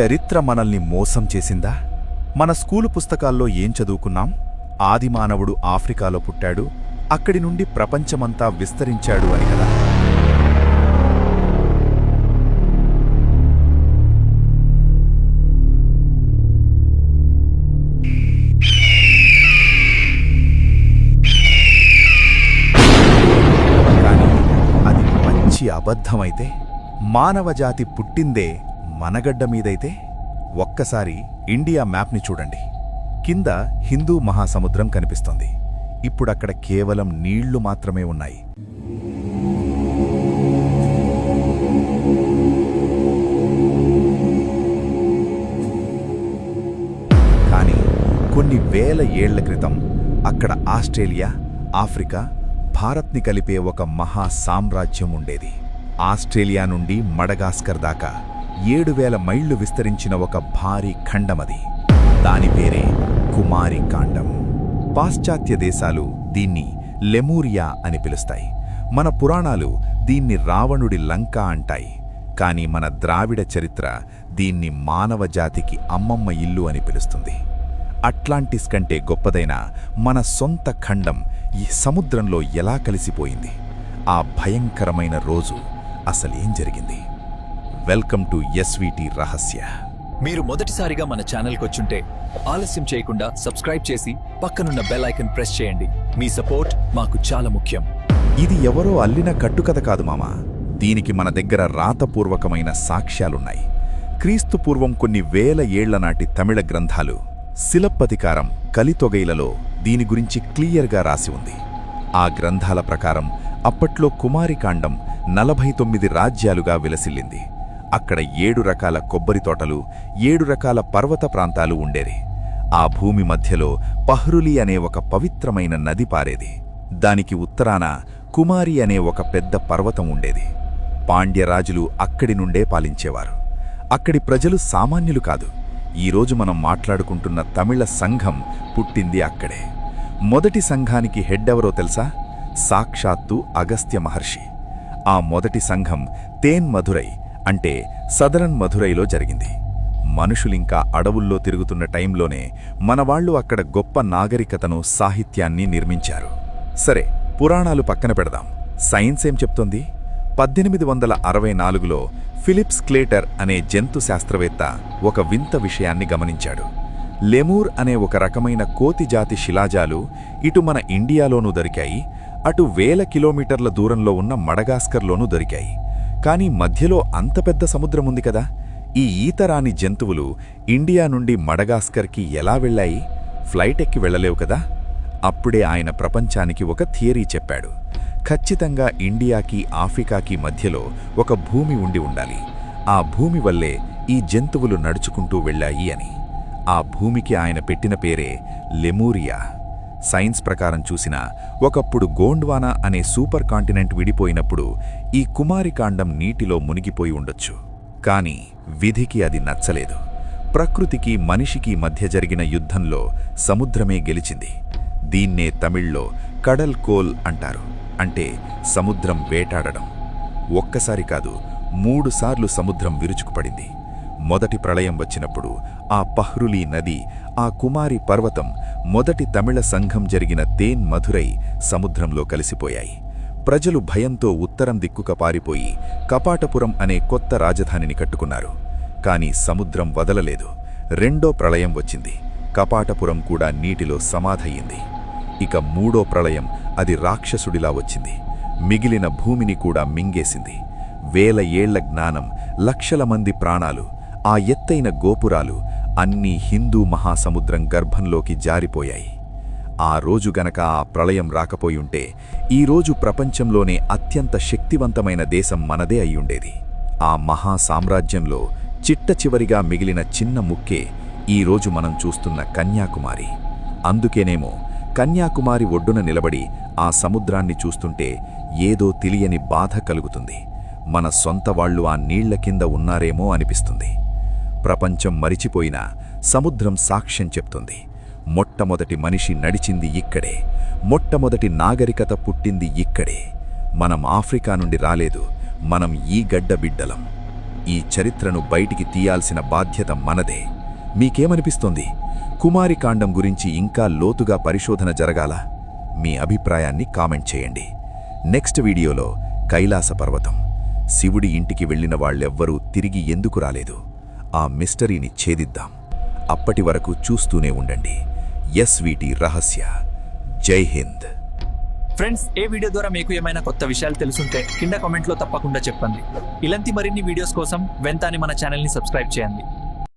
చరిత్ర మనల్ని మోసం చేసిందా? మన స్కూలు పుస్తకాల్లో ఏం చదువుకున్నాం? ఆదిమానవుడు ఆఫ్రికాలో పుట్టాడు. అక్కడి నుండి ప్రపంచమంతా విస్తరించాడు అని కదా? కానీ అది మంచి అబద్ధమైతే మానవజాతి పుట్టిందే మనగడ్డ మీదైతే ఒక్కసారి ఇండియా మ్యాప్ని చూడండి. కింద హిందూ మహాసముద్రం కనిపిస్తోంది. ఇప్పుడక్కడ కేవలం నీళ్ళు మాత్రమే ఉన్నాయి. కానీ కొన్ని వేల ఏళ్ళ క్రితం అక్కడ ఆస్ట్రేలియా ఆఫ్రికా భారత్ని కలిపే ఒక మహా సామ్రాజ్యం ఉండేది. ఆస్ట్రేలియా నుండి మడగాస్కర్ దాకా. ఏడు వేల మైళ్ళు విస్తరించిన ఒక భారీ ఖండమది. దాని పేరే కుమారి కాండం. పాశ్చాత్య దేశాలు దీన్ని లెమూరియా అని పిలుస్తాయి. మన పురాణాలు దీన్ని రావణుడి లంక అంటాయి. కానీ మన ద్రావిడ చరిత్ర దీన్ని మానవ జాతికి అమ్మమ్మ ఇల్లు అని పిలుస్తుంది. అట్లాంటిస్ కంటే గొప్పదైన మన సొంత ఖండం ఈ సముద్రంలో ఎలా కలిసిపోయింది? ఆ భయంకరమైన రోజు అసలేం జరిగింది? వెల్కమ్ టు ఎస్విటి రహస్య. మీరు మొదటిసారిగా మన ఛానల్కి వచ్చుంటే ఆలస్యం చేయకుండా సబ్స్క్రైబ్ చేసి పక్కనున్న బెల్ ఐకన్ ప్రెస్ చేయండి. మీ సపోర్ట్ మాకు చాలా ముఖ్యం. ఇది ఎవరో అల్లిన కట్టుకథ కాదు మామా. దీనికి మన దగ్గర రాతపూర్వకమైన సాక్ష్యాలున్నాయి. క్రీస్తు పూర్వం కొన్ని వేల ఏళ్ళ నాటి తమిళ గ్రంథాలు శిలప్పధికారం కలితొగైలలో దీని గురించి క్లియర్గా రాసి ఉంది. ఆ గ్రంథాల ప్రకారం అప్పట్లో కుమారికాండం నలభై తొమ్మిది రాజ్యాలుగా విలసిల్లింది. అక్కడ ఏడు రకాల కొబ్బరి తోటలు ఏడు రకాల పర్వత ప్రాంతాలు ఉండేవి ఆ భూమి మధ్యలో పహ్రులి అనే ఒక పవిత్రమైన నది పారేది. దానికి ఉత్తరాన కుమారి అనే ఒక పెద్ద పర్వతం ఉండేది. పాండ్యరాజులు అక్కడి నుండే పాలించేవారు. అక్కడి ప్రజలు సామాన్యులు కాదు. ఈరోజు మనం మాట్లాడుకుంటున్న తమిళ సంఘం పుట్టింది అక్కడే. మొదటి సంఘానికి హెడ్ ఎవరో తెలుసా? సాక్షాత్తు అగస్త్య మహర్షి. ఆ మొదటి సంఘం తేన్ మధురై అంటే సదరన్ మధురైలో జరిగింది. మనుషులింకా అడవుల్లో తిరుగుతున్న టైంలోనే మనవాళ్ళు అక్కడ గొప్ప నాగరికతను సాహిత్యాన్ని నిర్మించారు. సరే పురాణాలు పక్కన పెడదాం. సైన్స్ ఏం చెప్తోంది? పద్దెనిమిది వందల అరవై నాలుగులో ఫిలిప్స్ క్లేటర్ అనే జంతు శాస్త్రవేత్త ఒక వింత విషయాన్ని గమనించాడు. లెమూర్ అనే ఒక రకమైన కోతి జాతి శిలాజాలు ఇటు మన ఇండియాలోనూ దొరికాయి అటు వేల కిలోమీటర్ల దూరంలో ఉన్న మడగాస్కర్లోనూ దొరికాయి. కానీ మధ్యలో అంత పెద్ద సముద్రముంది కదా. ఈ ఈతరాని జంతువులు ఇండియా నుండి మడగాస్కర్కి ఎలా వెళ్ళాయి? ఫ్లైట్ ఎక్కి వెళ్ళలేవు కదా? అప్పుడే ఆయన ప్రపంచానికి ఒక థియరీ చెప్పాడు. ఖచ్చితంగా ఇండియాకి ఆఫ్రికాకి మధ్యలో ఒక భూమి ఉండి ఉండాలి. ఆ భూమి వల్లే ఈ జంతువులు నడుచుకుంటూ వెళ్ళాయి అని. ఆ భూమికి ఆయన పెట్టిన పేరే లెమూరియా. సైన్స్ ప్రకారం చూసినా ఒకప్పుడు గోండ్వానా అనే సూపర్ కాంటినెంట్ విడిపోయినప్పుడు ఈ కుమారికాండం నీటిలో మునిగిపోయి ఉండొచ్చు. కాని విధికి అది నచ్చలేదు. ప్రకృతికి మనిషికి మధ్య జరిగిన యుద్ధంలో సముద్రమే గెలిచింది. దీన్నే తమిళ్ళో కడల్ కోల్ అంటారు. అంటే సముద్రం వేటాడడం. ఒక్కసారి కాదు మూడుసార్లు సముద్రం విరుచుకుపడింది. మొదటి ప్రళయం వచ్చినప్పుడు ఆ పహ్రులీ నది ఆ కుమారి పర్వతం మొదటి తమిళ సంఘం జరిగిన తేన్ మధురై సముద్రంలో కలిసిపోయాయి. ప్రజలు భయంతో ఉత్తరం దిక్కుక పారిపోయి కపాటపురం అనే కొత్త రాజధానిని కట్టుకున్నారు. కాని సముద్రం వదలలేదు. రెండో ప్రళయం వచ్చింది. కపాటపురం కూడా నీటిలో సమాధయ్యింది. ఇక మూడో ప్రళయం అది రాక్షసుడిలా వచ్చింది. మిగిలిన భూమిని కూడా మింగేసింది. వేల ఏళ్ళ జ్ఞానం లక్షల మంది ప్రాణాలు ఆ ఎత్తైన గోపురాలు అన్నీ హిందూ మహాసముద్రం గర్భంలోకి జారిపోయాయి. ఆ రోజు గనక ఆ ప్రళయం రాకపోయుంటే ఈరోజు ప్రపంచంలోనే అత్యంత శక్తివంతమైన దేశం మనదే అయ్యుండేది. ఆ మహా సామ్రాజ్యంలో చిట్ట చివరిగా మిగిలిన చిన్న ముక్కే ఈరోజు మనం చూస్తున్న కన్యాకుమారి. అందుకేనేమో కన్యాకుమారి ఒడ్డున నిలబడి ఆ సముద్రాన్ని చూస్తుంటే ఏదో తెలియని బాధ కలుగుతుంది. మన సొంత వాళ్ళు ఆ నీళ్ళ కింద ఉన్నారేమో అనిపిస్తుంది. ప్రపంచం మరిచిపోయినా సముద్రం సాక్ష్యం చెప్తుంది. మొట్టమొదటి మనిషి నడిచింది ఇక్కడే. మొట్టమొదటి నాగరికత పుట్టింది ఇక్కడే. మనం ఆఫ్రికా నుండి రాలేదు. మనం ఈ గడ్డ బిడ్డలం. ఈ చరిత్రను బయటికి తీయాల్సిన బాధ్యత మనదే. మీకేమనిపిస్తోంది? కుమారి కాండం గురించి ఇంకా లోతుగా పరిశోధన జరగాల? మీ అభిప్రాయాన్ని కామెంట్ చేయండి. నెక్స్ట్ వీడియోలో కైలాస పర్వతం శివుడి ఇంటికి వెళ్ళిన వాళ్ళెవ్వరూ తిరిగి ఎందుకు రాలేదు? ఆ మిస్టరీని ఛేదిద్దాం. అప్పటి వరకు చూస్తూనే ఉండండి. ఎస్విటి రహస్య. జై హింద్. ఫ్రెండ్స్ ఏ వీడియో ద్వారా మీకు ఏమైనా కొత్త విషయాలు తెలుసుంటే కింద కామెంట్లో తప్పకుండా చెప్పండి. ఇలాంటి మరిన్ని వీడియోస్ కోసం వెంతాని మన ఛానల్ని సబ్స్క్రైబ్ చేయండి.